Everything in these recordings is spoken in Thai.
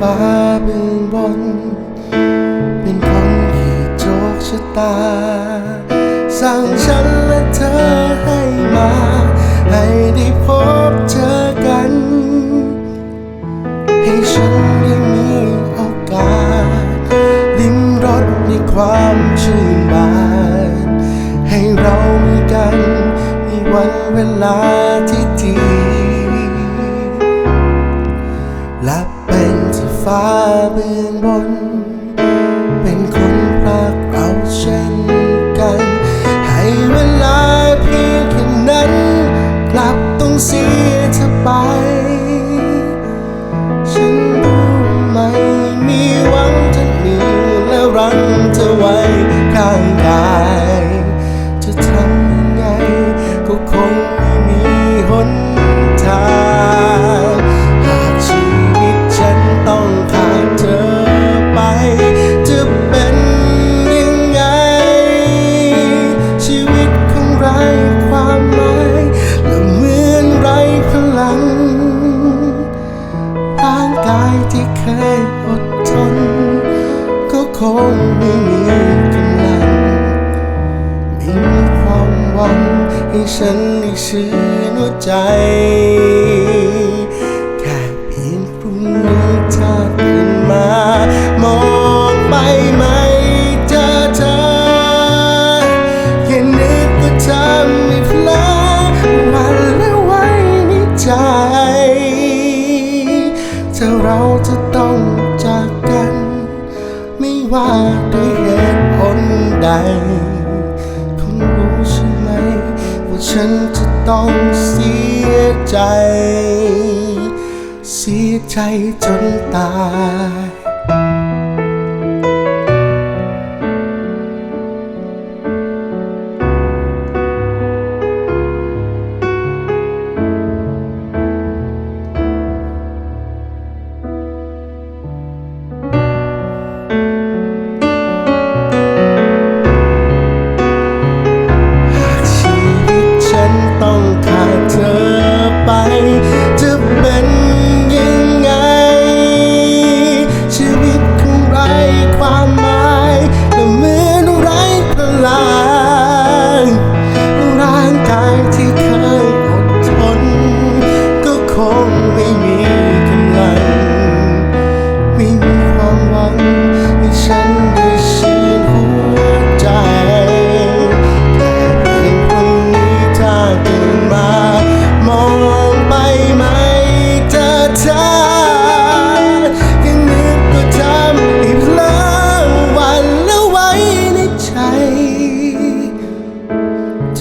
ฟ้าเบื้องบน เป็นคนที่โชคชะตาสั่งฉันและเธอให้มา ให้ได้พบเจอกัน ให้ฉันได้มีโอกาสลิ้มรสในความชื่นบาน ให้เรามีกันในวันเวลาที่ดี เป็นที่ายที่เคยอดทน ก็คงไม่มีกำลัง ไม่มีความหวังให้ฉันได้ชื่นหัวใจ ด้วยเหตุผลใด คุณรู้ใช่ไหม ว่าฉันจะต้องเสียใจ เสียใจจนตาย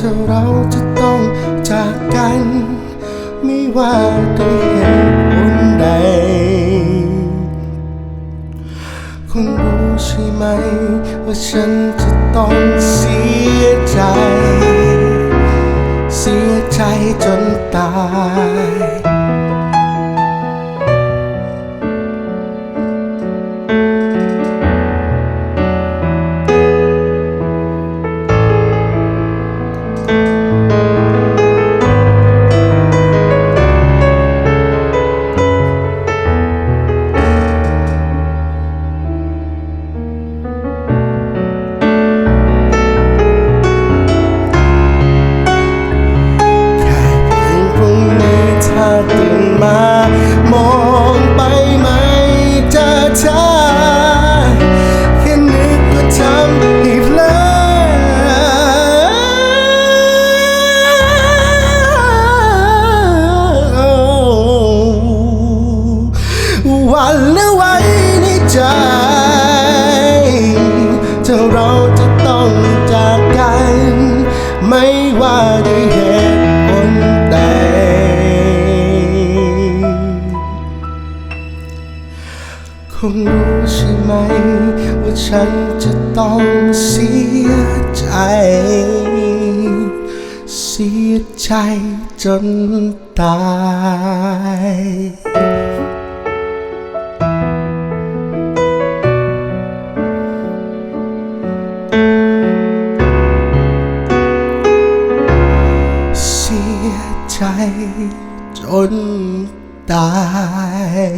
ถ้าเราจะต้องจากกัน ไม่ว่าด้วยเหตุผลใด คุณรู้ใช่ไหม ว่าฉันจะต้องเสียใจ เสียใจจนตาย ถ้าเราจะต้องจากกัน ไม่ว่าด้วยเหตุผลใดคงรู้ใช่ไหม ว่าฉันจะต้องเสียใจ เสียใจจนตาย คนตาย